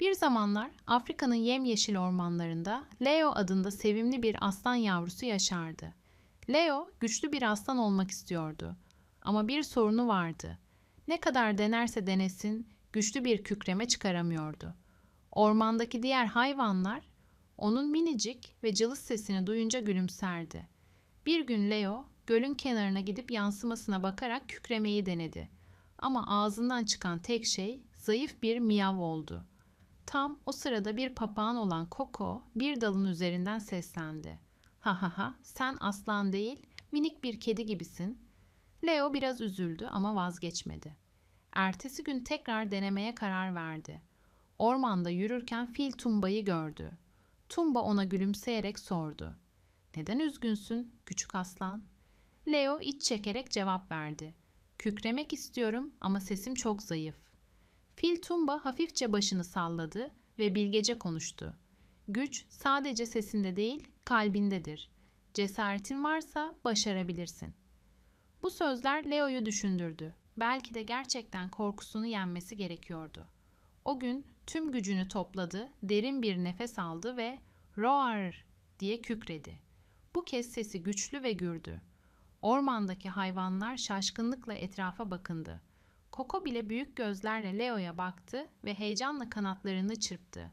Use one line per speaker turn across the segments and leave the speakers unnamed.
Bir zamanlar Afrika'nın yemyeşil ormanlarında Leo adında sevimli bir aslan yavrusu yaşardı. Leo güçlü bir aslan olmak istiyordu. Ama bir sorunu vardı. Ne kadar denerse denesin güçlü bir kükreme çıkaramıyordu. Ormandaki diğer hayvanlar onun minicik ve cılız sesini duyunca gülümserdi. Bir gün Leo gölün kenarına gidip yansımasına bakarak kükremeyi denedi. Ama ağzından çıkan tek şey zayıf bir miyav oldu. Tam o sırada bir papağan olan Koko bir dalın üzerinden seslendi. Ha ha ha sen aslan değil minik bir kedi gibisin. Leo biraz üzüldü ama vazgeçmedi. Ertesi gün tekrar denemeye karar verdi. Ormanda yürürken fil Tumba'yı gördü. Tumba ona gülümseyerek sordu. Neden üzgünsün küçük aslan? Leo iç çekerek cevap verdi. Kükremek istiyorum ama sesim çok zayıf. Fil Tumba hafifçe başını salladı ve bilgece konuştu. Güç sadece sesinde değil, kalbindedir. Cesaretin varsa başarabilirsin. Bu sözler Leo'yu düşündürdü. Belki de gerçekten korkusunu yenmesi gerekiyordu. O gün tüm gücünü topladı, derin bir nefes aldı ve "Roar!" diye kükredi. Bu kez sesi güçlü ve gürdü. Ormandaki hayvanlar şaşkınlıkla etrafa bakındı. Koko bile büyük gözlerle Leo'ya baktı ve heyecanla kanatlarını çırptı.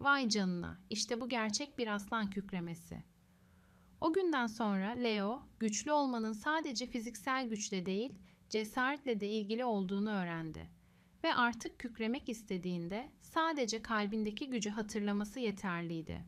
Vay canına, işte bu gerçek bir aslan kükremesi. O günden sonra Leo, güçlü olmanın sadece fiziksel güçle değil, cesaretle de ilgili olduğunu öğrendi. Ve artık kükremek istediğinde sadece kalbindeki gücü hatırlaması yeterliydi.